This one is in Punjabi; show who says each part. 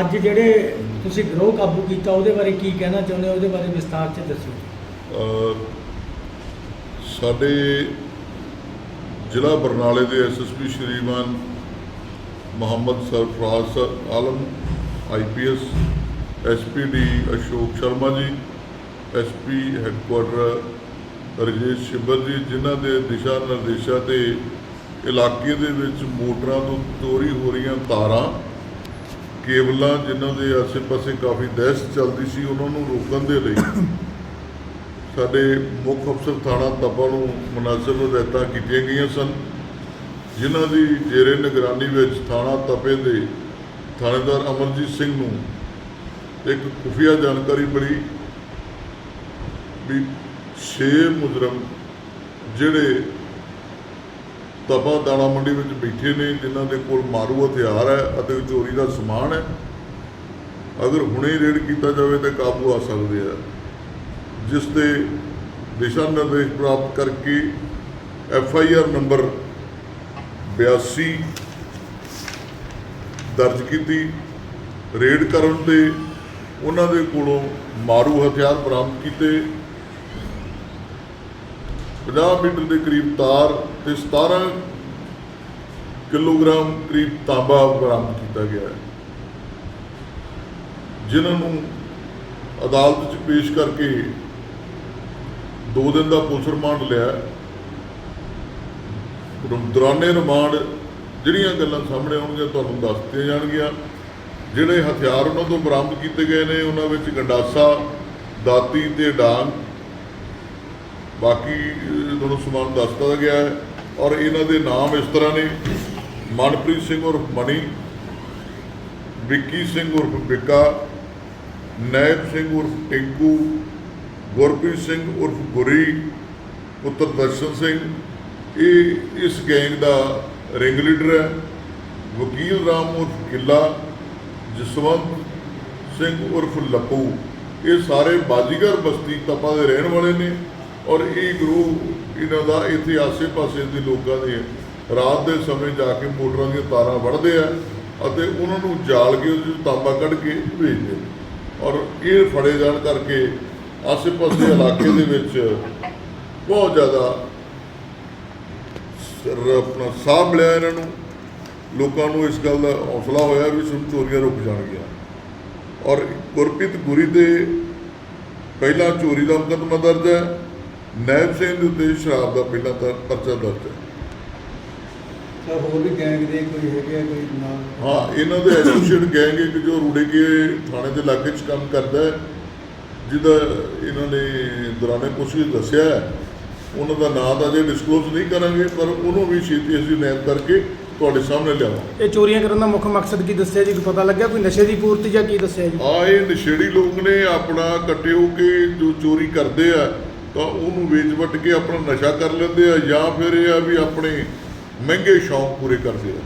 Speaker 1: ਅੱਜ ਜਿਹੜੇ ਤੁਸੀਂ ਗਰੋਹ ਕਾਬੂ ਕੀਤਾ, ਉਹਦੇ ਬਾਰੇ ਕੀ ਕਹਿਣਾ ਚਾਹੁੰਦੇ ਹੋ? ਉਹਦੇ ਬਾਰੇ ਵਿਸਤਾਰ 'ਚ ਦੱਸੋ।
Speaker 2: ਸਾਡੇ ਜ਼ਿਲ੍ਹਾ ਬਰਨਾਲੇ ਦੇ SSP Shriman Muhammad Sarfaraz Alam IPS SPD Ashok Sharma ji SP headquarter Rajesh ਸ਼ਿਬਰ ਜੀ, ਜਿਨ੍ਹਾਂ ਦੇ ਦਿਸ਼ਾ ਨਿਰਦੇਸ਼ਾਂ ਤੇ ਇਲਾਕੇ ਦੇ ਵਿੱਚ ਮੋਟਰਾਂ ਤੋਂ ਚੋਰੀ ਹੋ ਰਹੀਆਂ ਤਾਰਾਂ ਕੇਬਲਾਂ ਜਿਨ੍ਹਾਂ ਦੇ ਆਸੇ-ਪਾਸੇ ਕਾਫੀ ਦਹਿਸ਼ਤ ਚੱਲਦੀ ਸੀ, ਉਹਨਾਂ ਨੂੰ ਰੋਕਣ ਦੇ ਲਈ ਸਾਡੇ ਮੁੱਖ ਅਫਸਰ ਥਾਣਾ ਤੱਪਾ ਨੂੰ ਮੁਨਾਸਬ ਹਦਾਇਤਾਂ ਕੀਤੀਆਂ ਗਈਆਂ ਸਨ। ਜਿਨ੍ਹਾਂ ਦੀ ਜੇਰੇ ਨਿਗਰਾਨੀ ਵਿੱਚ ਥਾਣਾ ਤਪੇ ਦੇ ਥਾਣੇਦਾਰ ਅਮਰਜੀਤ ਸਿੰਘ ਨੂੰ ਇੱਕ ਖੁਫੀਆ ਜਾਣਕਾਰੀ ਮਿਲੀ ਵੀ ਛੇ ਮੁਜਰਮ ਜਿਹੜੇ ਤਪਾ ਦਾਣਾ ਮੰਡੀ ਵਿੱਚ ਬੈਠੇ ਨੇ, ਜਿਨ੍ਹਾਂ ਦੇ ਕੋਲ ਮਾਰੂ ਹਥਿਆਰ ਹੈ ਅਤੇ ਚੋਰੀ ਦਾ ਸਮਾਨ ਹੈ। ਅਗਰ ਹੁਣੇ ਰੇਡ ਕੀਤਾ ਜਾਵੇ ਤਾਂ ਕਾਬੂ ਆ ਸਕਦੇ ਆ। ਜਿਸ 'ਤੇ ਦਿਸ਼ਾ ਨਿਰਦੇਸ਼ ਪ੍ਰਾਪਤ ਕਰਕੇ ਐਫ ਆਈ ਆਰ ਨੰਬਰ 82 ਦਰਜ ਕੀਤੀ, ਰੇਡ ਕਰਨ ਤੇ ਉਹਨਾਂ ਦੇ ਕੋਲੋਂ ਮਾਰੂ ਹਥਿਆਰ ਬਰਾਮਦ ਕੀਤੇ। 50 ਮੀਟਰ ਦੇ ਕਰੀਬ ਤਾਰ ਤੇ 17 ਕਿਲੋਗ੍ਰਾਮ ਕਰੀਬ ਤਾਂਬਾ ਬਰਾਮਦ ਕੀਤਾ ਗਿਆ ਹੈ, ਜਿਨ੍ਹਾਂ ਨੂੰ ਅਦਾਲਤ 'ਚ ਪੇਸ਼ ਕਰਕੇ 2 ਦਿਨ ਦਾ ਪੁਲਿਸ ਰਿਮਾਂਡ ਲਿਆ ਦੌਰਾਨੇ ਰਿਮਾਂਡ ਜਿਹੜੀਆਂ ਗੱਲਾਂ ਸਾਹਮਣੇ ਆਉਣਗੀਆਂ ਤੁਹਾਨੂੰ ਦੱਸ ਦਿੱਤੀਆਂ ਜਾਣਗੀਆਂ, ਜਿਹੜੇ ਹਥਿਆਰ ਉਹਨਾਂ ਤੋਂ ਬਰਾਮਦ ਕੀਤੇ ਗਏ ਨੇ, ਉਹਨਾਂ ਵਿੱਚ ਗੰਡਾਸਾ, ਦਾਤੀ ਤੇ ਡਾਂਗ, ਬਾਕੀ ਤੁਹਾਨੂੰ ਸਮਾਨ ਦੱਸ ਦਿੱਤਾ ਗਿਆ ਹੈ। ਔਰ ਇਹਨਾਂ ਦੇ ਨਾਮ ਇਸ ਤਰ੍ਹਾਂ ਨੇ। ਮਨਪ੍ਰੀਤ ਸਿੰਘ ਉਰਫ ਮਣੀ ਵਿੱਕੀ ਸਿੰਘ ਉਰਫ ਬਿੱਕਾ ਨੈਬ ਸਿੰਘ ਉਰਫ ਟਿੰਕੂ, ਗੁਰਪ੍ਰੀਤ ਸਿੰਘ ਉਰਫ ਗੁਰੀ, ਪੁੱਤਰ ਦਰਸ਼ਨ ਸਿੰਘ। ਇਹ ਇਸ ਗੈਂਗ ਦਾ ਰਿੰਗ ਲੀਡਰ ਹੈ। ਵਕੀਲ ਰਾਮ ਉਰਫ ਕਿੱਲਾ ਜਸਵੰਤ ਸਿੰਘ ਉਰਫ ਲੱਪੂ। ਇਹ ਸਾਰੇ ਬਾਜੀਗਰ ਬਸਤੀ ਤਪਾ ਦੇ ਰਹਿਣ ਵਾਲੇ ਨੇ। ਔਰ ਇਹ ਗੁਰੂ ਇਹਨਾਂ ਦਾ ਇੱਥੇ ਆਸੇ-ਪਾਸੇ ਦੇ ਲੋਕਾਂ ਦੇ ਰਾਤ ਦੇ ਸਮੇਂ ਜਾ ਕੇ ਮੋਟਰਾਂ ਦੀਆਂ ਤਾਰਾਂ ਵੜਦੇ ਆ ਅਤੇ ਉਹਨਾਂ ਨੂੰ ਜਾਲ ਕੇ ਉਹਦੇ 'ਚੋਂ ਤਾਂਬਾ ਕੱਢ ਕੇ ਵੇਚਦੇ ਔਰ ਇਹ ਫੜੇ ਜਾਣ ਕਰਕੇ ਆਸੇ-ਪਾਸੇ ਇਲਾਕੇ ਦੇ ਵਿੱਚ ਬਹੁਤ ਜ਼ਿਆਦਾ ਆਪਣਾ ਸਾਹ ਮਿਲਿਆ ਇਹਨਾਂ ਨੂੰ। ਲੋਕਾਂ ਨੂੰ ਇਸ ਗੱਲ ਦਾ ਹੌਸਲਾ ਹੋਇਆ ਵੀ ਸੁਣ ਚੋਰੀਆਂ ਰੁਕ ਜਾਣਗੀਆਂ। ਔਰ ਗੁਰਪ੍ਰੀਤ ਗੁਰੀ ਦੇ ਪਹਿਲਾ ਚੋਰੀ ਦਾ ਮੁਕੱਦਮਾ ਦਰਜ ਹੈ। ਨੈਬ ਸਿੰਘ ਦੇ ਉੱਤੇ ਸ਼ਰਾਬ ਦਾ ਪਹਿਲਾ ਤਾਂ ਪਰਚਾ ਦਰਜ ਹੈ।
Speaker 3: ਸਰ ਹੋਰ ਵੀ ਗੈਂਗ ਦੇ ਕੋਈ ਹੈਗੇ ਆ ਕੋਈ ਨਾਮ
Speaker 2: ਹਾਂ ਇਹਨਾਂ ਦੇ ਐਸੋਸੀਏਟ ਗੈਂਗ ਇੱਕ ਜੋ ਰੂੜੇ ਕੇ ਥਾਣੇ ਦੇ ਇਲਾਕੇ 'ਚ ਕੰਮ ਕਰਦਾ ਹੈ ਜਿਹਦਾ ਇਹਨਾਂ ਨੇ ਦੌਰਾਨੇ ਪੁੱਛਗਿੱਛ ਦੱਸਿਆ ਹੈ ਉਹਨਾਂ ਦਾ ਨਾਮ ਤਾਂ ਜੇ ਡਿਸਕਲੋਜ਼ ਨਹੀਂ ਕਰਾਂਗੇ ਪਰ ਉਹਨੂੰ ਵੀ ਛੇਤੀ ਅਸੀਂ ਨੈਬ ਕਰਕੇ ਤੁਹਾਡੇ ਸਾਹਮਣੇ ਲਿਆਵਾਂਗੇ।
Speaker 1: ਇਹ ਚੋਰੀਆਂ ਕਰਨ ਦਾ ਮੁੱਖ ਮਕਸਦ ਕੀ ਦੱਸਿਆ ਜੀ? ਕੋਈ ਪਤਾ ਲੱਗਿਆ? ਕੋਈ ਨਸ਼ੇ ਦੀ ਪੂਰਤੀ ਜਾਂ ਕੀ ਦੱਸਿਆ ਜੀ?
Speaker 2: ਆ ਇਹ ਨਸ਼ੇੜੀ ਲੋਕ ਨੇ ਆਪਣਾ ਕੱਟਿਓ ਕੇ ਜੋ ਚੋਰੀ ਕਰਦੇ ਆ ਤਾਂ ਉਹਨੂੰ ਵੇਚ ਵਟ ਕੇ ਆਪਣਾ ਨਸ਼ਾ ਕਰ ਲੈਂਦੇ ਆ ਜਾਂ ਫਿਰ ਇਹ ਆ ਵੀ ਆਪਣੇ ਮਹਿੰਗੇ ਸ਼ੌਂਕ ਪੂਰੇ ਕਰਦੇ ਆ।